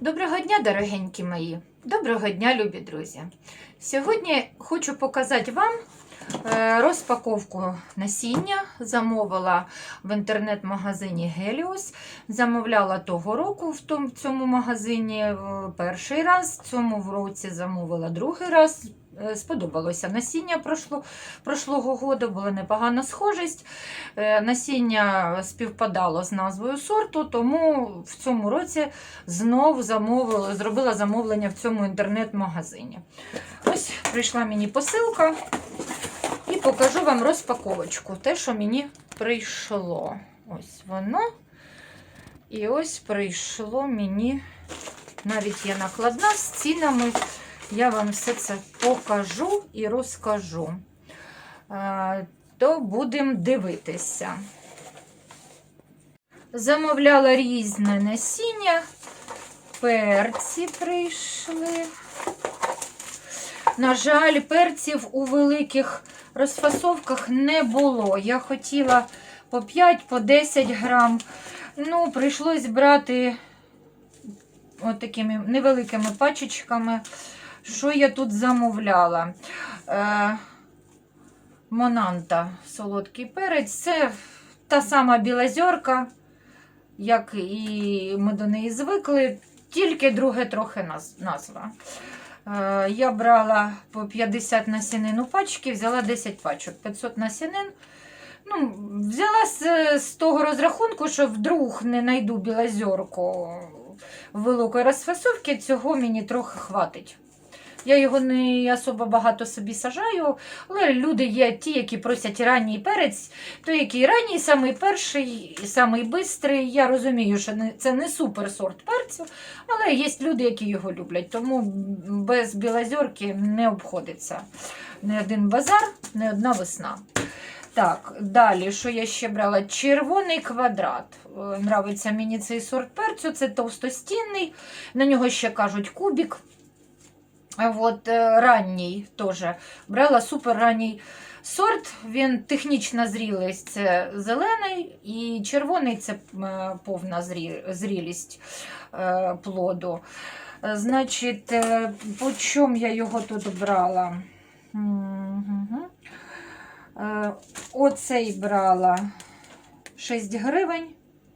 Доброго дня, дорогенькі мої! Доброго дня, любі друзі! Сьогодні хочу показати вам е, розпаковку насіння. Замовила в інтернет-магазині Helios. Замовляла того року в цьому магазині е, перший раз. В цьому році замовила другий раз. Е, Сподобалося насіння прошло, прошлого году, була непогана схожість. Е, Насіння співпадало з назвою сорту, тому в цьому році знов замовила, зробила замовлення в цьому інтернет-магазині. Ось прийшла мені посилка і покажу вам розпаковочку. Те, що мені прийшло. Ось воно. І ось прийшло мені, навіть є накладна з цінами. Я вам все це покажу і розкажу. Е, То будемо дивитися. Замовляла різне насіння. Перці прийшли. На жаль, перців у великих розфасовках не було. Я хотіла по 5, по 10 грам. Ну, прийшлось брати от такими невеликими пачечками. Що я тут замовляла? Е, Монанта солодкий перець. Це та сама білозерка, як і ми до неї звикли, тільки друге трохи назва. Е, Я брала по 50 насінин у пачки, взяла 10 пачок, 500 насінин. Ну, взяла з, з того розрахунку, що вдруг не знайду білозерку великої розфасовки, цього мені трохи хватить. Я його не особо багато собі сажаю, але люди є ті, які просять ранній перець, той, який ранній, самий перший, самий бистрий. Я розумію, що це не супер сорт перцю, але є люди, які його люблять. Тому без білозерки не обходиться не один базар, не одна весна. Так, далі, що я ще брала? Червоний квадрат. Е, Нравиться мені цей сорт перцю, це товстостінний, на нього ще кажуть кубік. От е, ранній теж брала супер ранній сорт. Він технічна зрілість це зелений, і червоний це е, повна зрілість е, плоду. Значить, е, по чому я його тут брала? Оцей брала 6 гривень,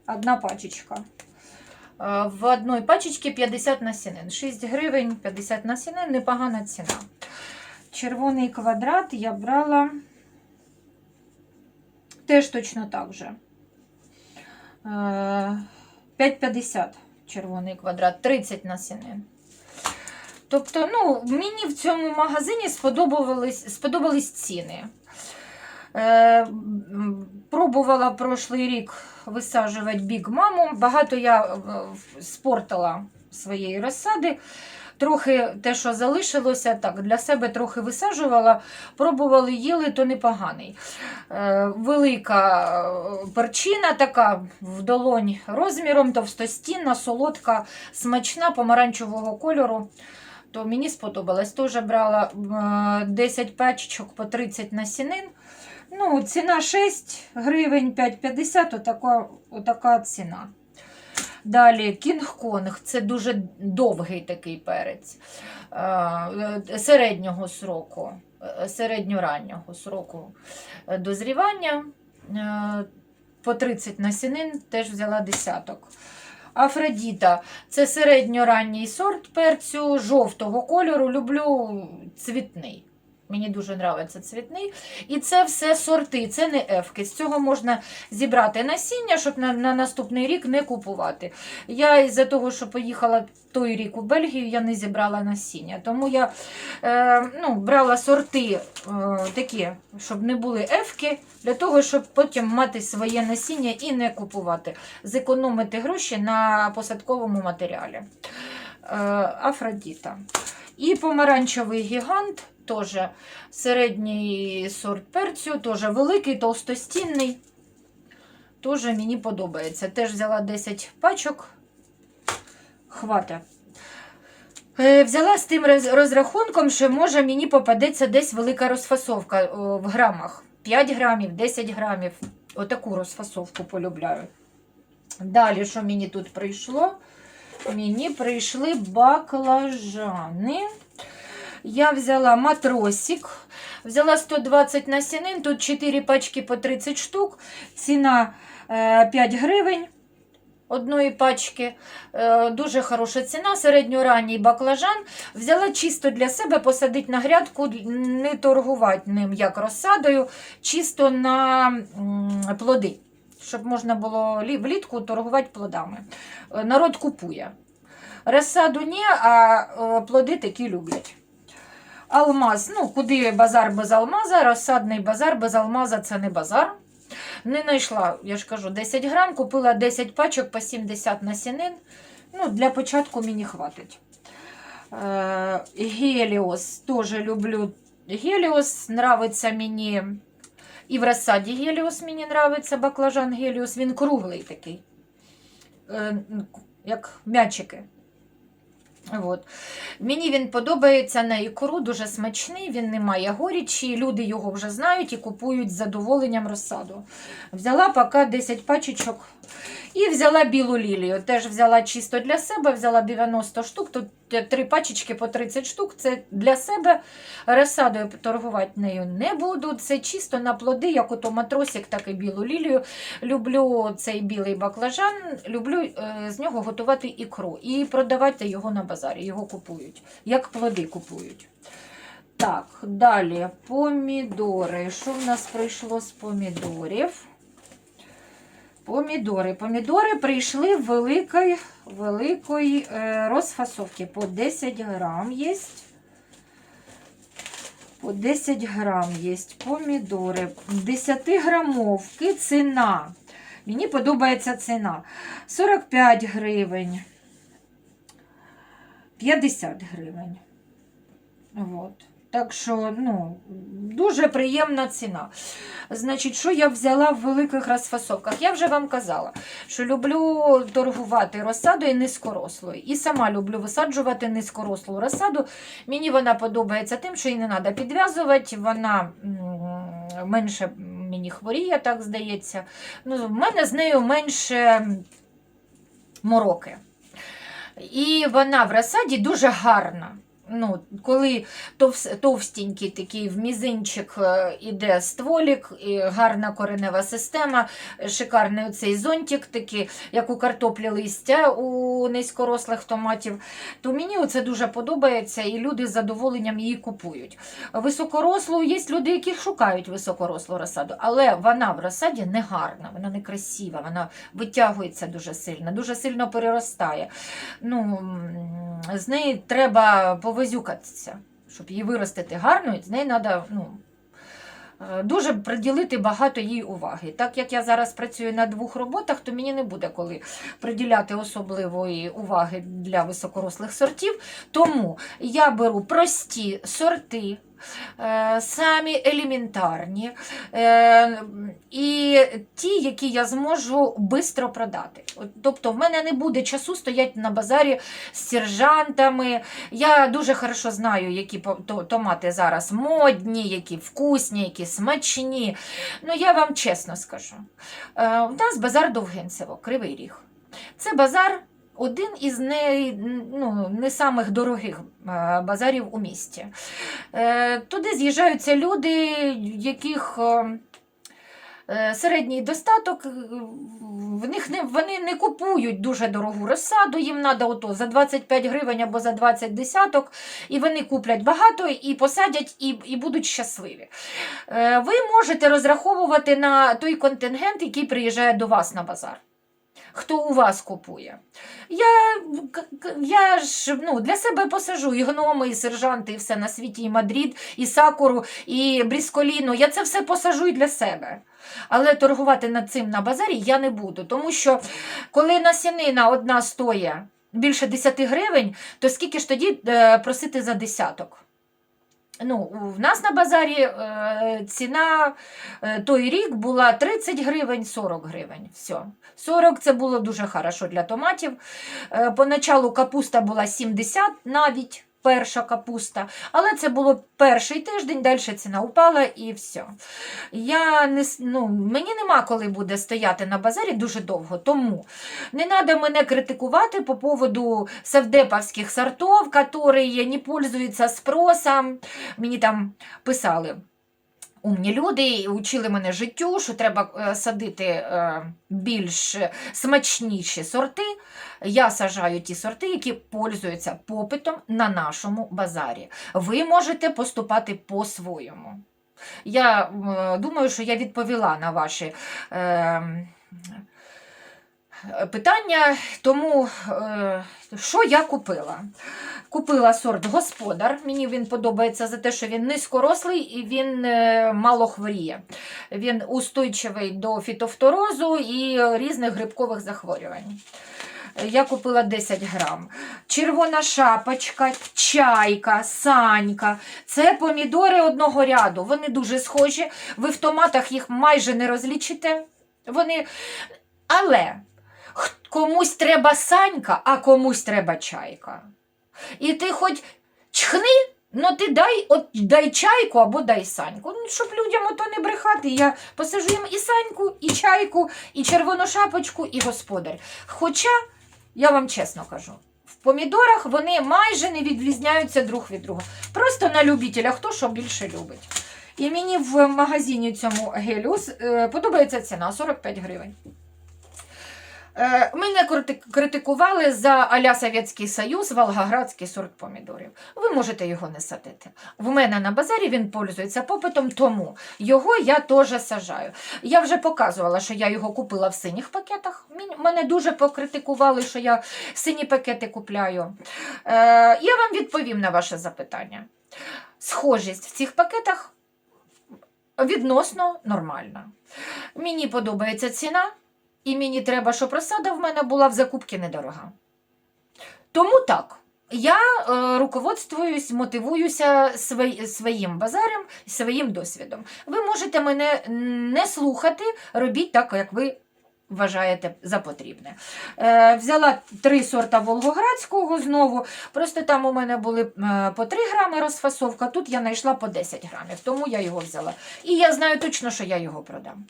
одна пачечка. Е, В одній пачечці 50 насінин. 6 гривень 50 насінин, непогана ціна. Червоний квадрат я брала теж точно так же. Е, 5,50 червоний квадрат, 30 насінин. Тобто, ну, мені в цьому магазині сподобались, сподобались ціни. Е, пробувала прошлий рік висаджувати біг маму. Багато я е, спортила своєї розсади. Трохи те, що залишилося, так, для себе трохи висаджувала, пробували, їли, то непоганий. Е, велика перчина така в долонь розміром, товстостінна, солодка, смачна, помаранчевого кольору. То мені сподобалось. Теж брала е, 10 пачечок по 30 насінин. Ну, ціна 6 гривень 5,50, отака, отака ціна. Далі Кінг-Конг це дуже довгий такий перець е, середнього сроку, е, середньораннього сроку дозрівання. Е, По 30 насінин теж взяла десяток. Афродіта це середньоранній сорт перцю жовтого кольору. Люблю цвітний. Мені дуже подобається цвітний. І це все сорти, це не ефки. З цього можна зібрати насіння, щоб на, на наступний рік не купувати. Я із-за того, що поїхала той рік у Бельгію, я не зібрала насіння. Тому я е, ну, брала сорти е, такі, щоб не були ефки, для того, щоб потім мати своє насіння і не купувати. Зекономити гроші на посадковому матеріалі. Е, Афродіта. І помаранчевий гігант, теж середній сорт перцю, теж великий, толстостінний. Теж мені подобається. Теж взяла 10 пачок. Хвата. Е, Взяла з тим розрахунком, що може мені попадеться десь велика розфасовка в грамах. 5 грамів, 10 грамів. Отаку розфасовку полюбляю. Далі, що мені тут прийшло? мені прийшли баклажани. Я взяла матросик, взяла 120 насінин, тут 4 пачки по 30 штук, ціна е, 5 гривень одної пачки. Е, Дуже хороша ціна, середньоранній баклажан. Взяла чисто для себе посадити на грядку, не торгувати ним як розсадою, чисто на плоди, щоб можна було влітку торгувати плодами. Е, Народ купує. Розсаду ні, а е, плоди такі люблять. Алмаз, ну куди базар без алмаза, розсадний базар без алмаза це не базар. Не знайшла, я ж кажу, 10 грам, купила 10 пачок по 70 насінин. Ну, для початку мені хватить. Е, Геліос теж люблю. Геліос нравиться мені. І в розсаді Геліос мені нравиться, баклажан Геліос. Він круглий такий. Е, як м'ячики. От. Мені він подобається на ікру, дуже смачний, він не має горічі, люди його вже знають і купують з задоволенням розсаду. Взяла поки 10 пачечок і взяла білу лілію. Теж взяла чисто для себе, взяла 90 штук, тут 3 пачечки по 30 штук. Це для себе розсадою торгувати нею не буду. Це чисто на плоди, як ото матросик, так і білу лілію. Люблю цей білий баклажан, люблю е, з нього готувати ікру і продавати його на базарі. Його купують, як плоди купують. Так, далі помідори. Що в нас прийшло з помідорів? Помідори. Помідори прийшли в великої, великої е, розфасовки. По 10 грам є. По 10 грам є помідори. 10 грамовки ціна. Мені подобається ціна. 45 гривень. 50 гривень. От. Так що, ну, дуже приємна ціна. Значить, що я взяла в великих розфасовках? Я вже вам казала, що люблю торгувати розсадою низькорослою. І сама люблю висаджувати низькорослу розсаду. Мені вона подобається тим, що її не треба підв'язувати, вона менше мені хворіє, так здається. Ну, в мене з нею менше мороки. І вона в розсаді дуже гарна. Ну, коли товс- товстенький такий в мізинчик е, іде стволік, і гарна коренева система, шикарний оцей зонтик, такий, як у картоплі листя у низькорослих томатів, то мені оце дуже подобається, і люди з задоволенням її купують. Високорослу є люди, які шукають високорослу розсаду, але вона в розсаді не гарна, вона не красива, вона витягується дуже сильно, дуже сильно переростає. Ну, з неї треба повизюкатися, щоб її виростити гарно, і з неї треба ну, е, дуже приділити багато їй уваги. Так як я зараз працюю на двох роботах, то мені не буде коли приділяти особливої уваги для високорослих сортів. Тому я беру прості сорти. Е, Самі елементарні е, і ті, які я зможу швидко продати. Тобто, в мене не буде часу стояти на базарі з сержантами. Я дуже хорошо знаю, які томати зараз модні, які вкусні, які смачні. Ну, я вам чесно скажу. Е, У нас базар Довгинцево, Кривий Ріг. Це базар. Один із не, ну, не самих дорогих е, базарів у місті. Е, Туди з'їжджаються люди, яких е, середній достаток, в них не, вони не купують дуже дорогу розсаду, їм треба ото за 25 гривень або за 20 десяток, і вони куплять багато і посадять, і, і будуть щасливі. Ви можете розраховувати на той контингент, який приїжджає до вас на базар. Хто у вас купує? Я, я ж ну, для себе посажу і гноми, і сержанти, і все на світі, і Мадрид, і Сакуру, і Брісколіну. Я це все посажу і для себе. Але торгувати над цим на базарі я не буду, тому що коли насінина одна стоїть більше 10 гривень, то скільки ж тоді е, просити за десяток? Ну, в нас на базарі е, ціна е, той рік була 30 гривень, 40 гривень. Все. 40 це було дуже хорошо для томатів. Е, поначалу капуста була 70 навіть. Перша капуста. Але це було перший тиждень, далі ціна упала і все. Я не, ну, мені нема коли буде стояти на базарі дуже довго, тому не треба мене критикувати по поводу савдеповських сортов, які не пользуються спросом. Мені там писали. Умні люди і учили мене життю, що треба е, садити е, більш смачніші сорти. Я сажаю ті сорти, які пользуються попитом на нашому базарі. Ви можете поступати по-своєму. Я думаю, що я відповіла на ваші е, питання, тому е, що я купила? Купила сорт господар. Мені він подобається за те, що він низькорослий і він е, мало хворіє. Він устойчивий до фітофторозу і різних грибкових захворювань. Я купила 10 грам. Червона шапочка, чайка, санька. Це помідори одного ряду. Вони дуже схожі. Ви в томатах їх майже не розлічите. Вони... Але комусь треба санька, а комусь треба чайка. І ти хоч чхни, ну ти дай, от, дай чайку або дай саньку. Ну, щоб людям ото не брехати. Я посажу їм і саньку, і чайку, і червону шапочку, і господар. Хоча, я вам чесно кажу, в помідорах вони майже не відрізняються друг від друга. Просто на любителя, хто що більше любить. І мені в магазині цьому геліус е, подобається ціна 45 гривень. Е, Мене критикували за а-ля Совєтський Союз, Волгоградський сорт помідорів. Ви можете його не садити. В мене на базарі він пользується попитом, тому його я теж сажаю. Я вже показувала, що я його купила в синіх пакетах. Мене дуже покритикували, що я сині пакети купляю. Е, Я вам відповім на ваше запитання. Схожість в цих пакетах відносно нормальна. Мені подобається ціна. І мені треба, щоб розсада в мене була в закупці недорога. Тому так, я е, руководствуюсь, мотивуюся свої, своїм базарем, своїм досвідом. Ви можете мене не слухати, робіть так, як ви вважаєте за потрібне. Е, взяла три сорта Волгоградського знову, просто там у мене були е, по 3 грами розфасовка, тут я знайшла по 10 грамів, тому я його взяла. І я знаю точно, що я його продам.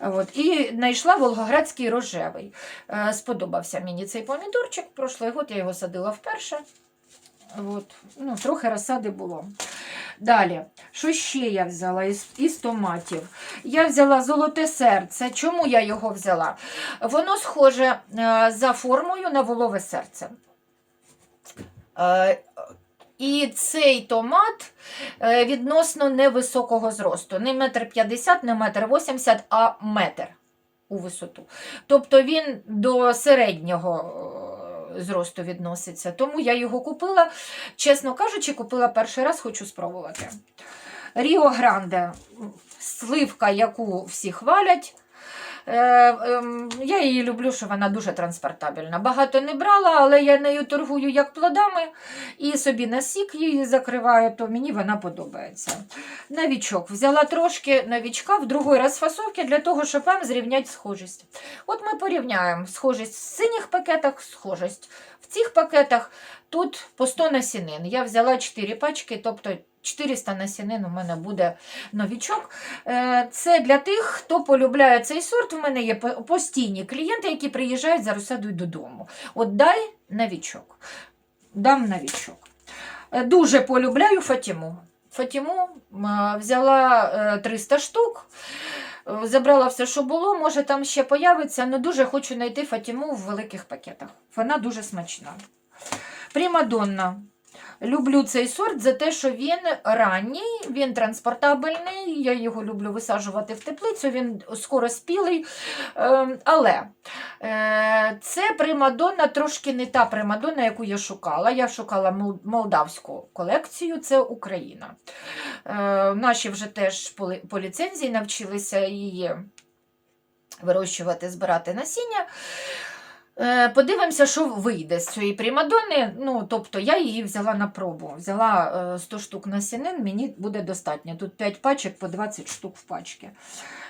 От, і знайшла Волгоградський рожевий. Е, сподобався мені цей помідорчик. Прошлий год я його садила вперше. От, ну, трохи розсади було. Далі, що ще я взяла із, із томатів? Я взяла золоте серце. Чому я його взяла? Воно схоже е, за формою на волове серце. І цей томат е, відносно невисокого зросту. Не метр п'ятдесят, не метр вісімдесят, а метр у висоту. Тобто він до середнього е, зросту відноситься. Тому я його купила. Чесно кажучи, купила перший раз, хочу спробувати. Ріо Гранде, сливка, яку всі хвалять. Е, ем, Я її люблю, що вона дуже транспортабельна. Багато не брала, але я нею торгую як плодами і собі на сік її закриваю, то мені вона подобається. Новічок. Взяла трошки новічка в другий раз фасовки для того, щоб вам зрівняти схожість. От ми порівняємо схожість в синіх пакетах, схожість в цих пакетах. Тут по 100 насінин. Я взяла 4 пачки, тобто 400 насінин у мене буде новічок. Е, Це для тих, хто полюбляє цей сорт. У мене є постійні клієнти, які приїжджають за розсадою додому. От дай новічок. Дам новічок. Е, Дуже полюбляю Фатіму. Фатіму взяла е, 300 штук. Забрала все, що було, може там ще появиться, але дуже хочу знайти Фатіму в великих пакетах. Вона дуже смачна. Примадонна. Люблю цей сорт за те, що він ранній, він транспортабельний. Я його люблю висаджувати в теплицю, він скоро спілий. Ем, Але е, це примадонна трошки не та примадонна, яку я шукала. Я шукала молдавську колекцію, це Україна. Е, Наші вже теж по ліцензії навчилися її вирощувати, збирати насіння. Е, Подивимося, що вийде з цієї примадонни. Ну, тобто я її взяла на пробу. Взяла е, 100 штук насінин, мені буде достатньо. Тут 5 пачок по 20 штук в пачки.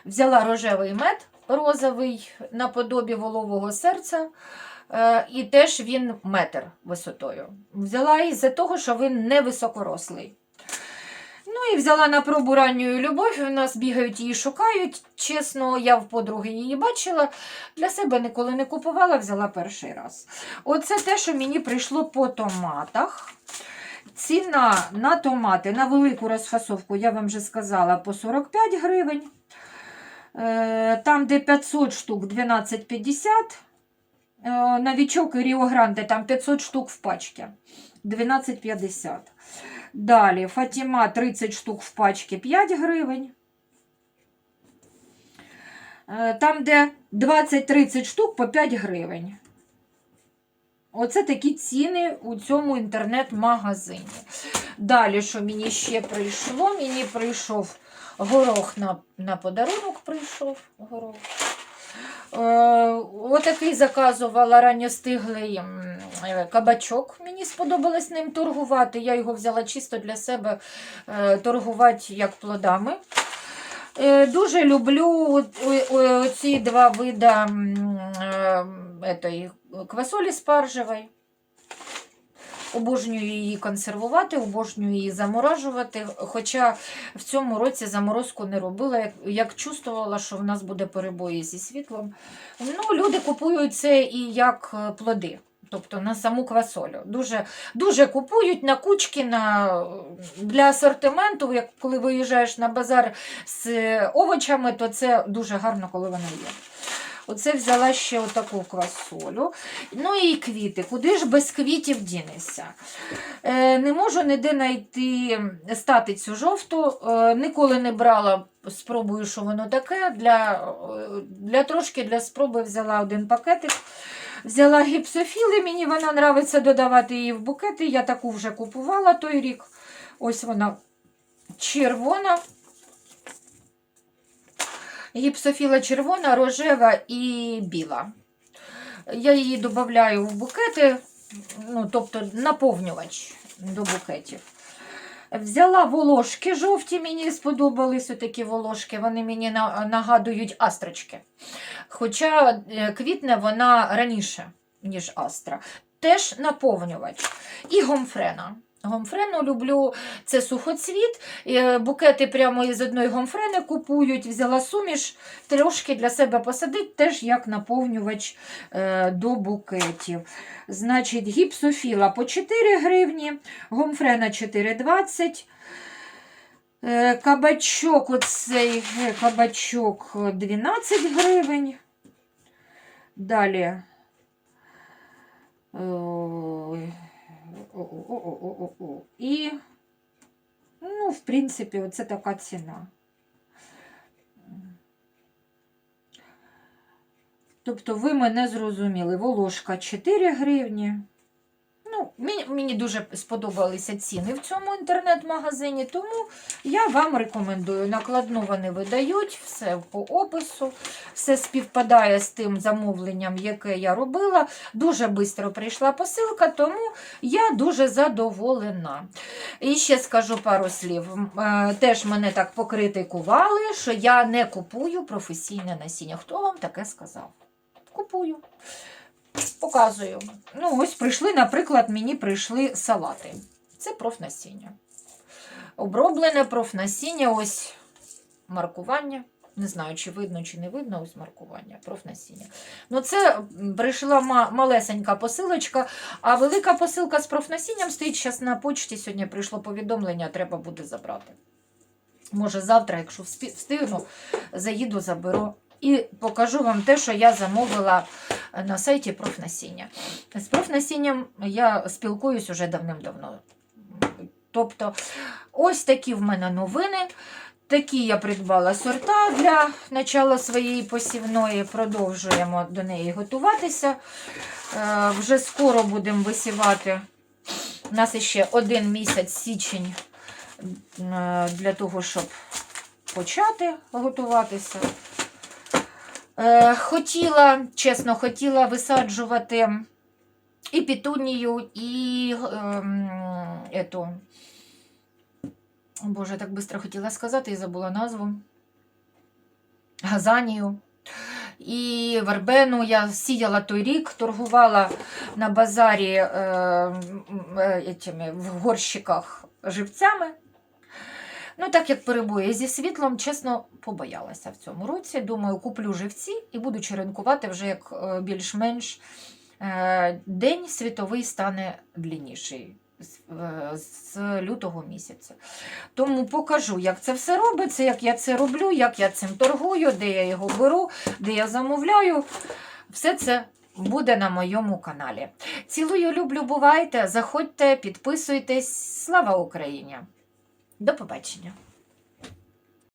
Взяла рожевий мед розовий наподобі волового серця. Е, і теж він метр висотою. Взяла із-за того, що він не високорослий. І взяла на пробу ранньої любові. У нас бігають її шукають. Чесно, я в подруги її бачила. Для себе ніколи не купувала, взяла перший раз. Оце те, що мені прийшло по томатах. Ціна на томати на велику розфасовку, я вам вже сказала, по 45 гривень. Е, Там, де 500 штук, 12,50. Е, Новічок Ріо Гранде, там 500 штук в пачці. 12,50. Далі Фатіма 30 штук в пачці 5 гривень. Е, Там, де 20-30 штук по 5 гривень. Оце такі ціни у цьому інтернет-магазині. Далі, що мені ще прийшло? Мені прийшов горох на, на подарунок. Прийшов горох. Е, отакий заказувала ранньостиглий е, кабачок. Мені сподобалось ним торгувати. Я його взяла чисто для себе е, торгувати як плодами. Дуже люблю ці два види квасолі спаржевої. Обожнюю її консервувати, обожнюю її заморожувати. Хоча в цьому році заморозку не робила, як, як чувствувала, що в нас буде перебої зі світлом. Ну, люди купують це і як е, плоди. Тобто на саму квасолю. Дуже, дуже купують на кучки на, для асортименту. Як коли виїжджаєш на базар з е, овочами, то це дуже гарно, коли вони є. Оце взяла ще отаку квасолю. Ну і квіти. Куди ж без квітів дінешся? Е, не можу ніде знайти статицю жовту. Е, ніколи не брала, спробую, що воно таке. Для, е, для трошки для спроби взяла один пакетик. Взяла гіпсофіли, мені вона подобається додавати її в букети. Я таку вже купувала той рік. Ось вона червона. Гіпсофіла червона, рожева і біла. Я її додаю в букети, ну, тобто наповнювач до букетів. Взяла волошки жовті, мені сподобались такі волошки, вони мені на- нагадують астрочки. Хоча е, квітне вона раніше, ніж астра. Теж наповнювач. І гомфрена. Гомфрену люблю, це сухоцвіт. е, Букети прямо із одної гомфрени купують. Взяла суміш, трошки для себе посадить, теж як наповнювач е, до букетів. Значить, гіпсофіла по 4 гривні, гомфрена 4,20. Е, Кабачок, оцей кабачок е, 12 гривень. Далі. О-о-о-о-о-о. І, ну, в принципі, оце така ціна. Тобто ви мене зрозуміли. Волошка 4 гривні. Ну, мені, мені дуже сподобалися ціни в цьому інтернет-магазині, тому я вам рекомендую. Накладну вони видають, все по опису, все співпадає з тим замовленням, яке я робила. Дуже швидко прийшла посилка, тому я дуже задоволена. І ще скажу пару слів. Е, Теж мене так покритикували, що я не купую професійне насіння. Хто вам таке сказав? Купую. Показую. Ну, ось прийшли, наприклад, мені прийшли салати. Це профнасіння. Оброблене профнасіння, ось маркування. Не знаю, чи видно, чи не видно, ось маркування, профнасіння. Ну, це прийшла малесенька посилочка, а велика посилка з профнасінням стоїть зараз на почті. Сьогодні прийшло повідомлення, треба буде забрати. Може, завтра, якщо встигну, заїду, заберу. І покажу вам те, що я замовила на сайті профнасіння. З профнасінням я спілкуюсь уже давним-давно. Тобто, ось такі в мене новини. Такі я придбала сорта для начала своєї посівної. Продовжуємо до неї готуватися. Е, Вже скоро будемо висівати. У нас ще один місяць січень е, для того, щоб почати готуватися. Е, Хотіла, чесно, хотіла висаджувати і петунію, і ем, ету. Боже, так швидко хотіла сказати і забула назву. Газанію. І вербену я сіяла той рік, торгувала на базарі е, е, в горщиках живцями. Ну, так як перебої зі світлом, чесно, побоялася в цьому році. Думаю, куплю живці і буду черенкувати вже як е, більш-менш е, день світовий стане длінніший е, з лютого місяця. Тому покажу, як це все робиться, як я це роблю, як я цим торгую, де я його беру, де я замовляю. Все це буде на моєму каналі. Цілую, люблю, бувайте. Заходьте, підписуйтесь. Слава Україні! До побачення!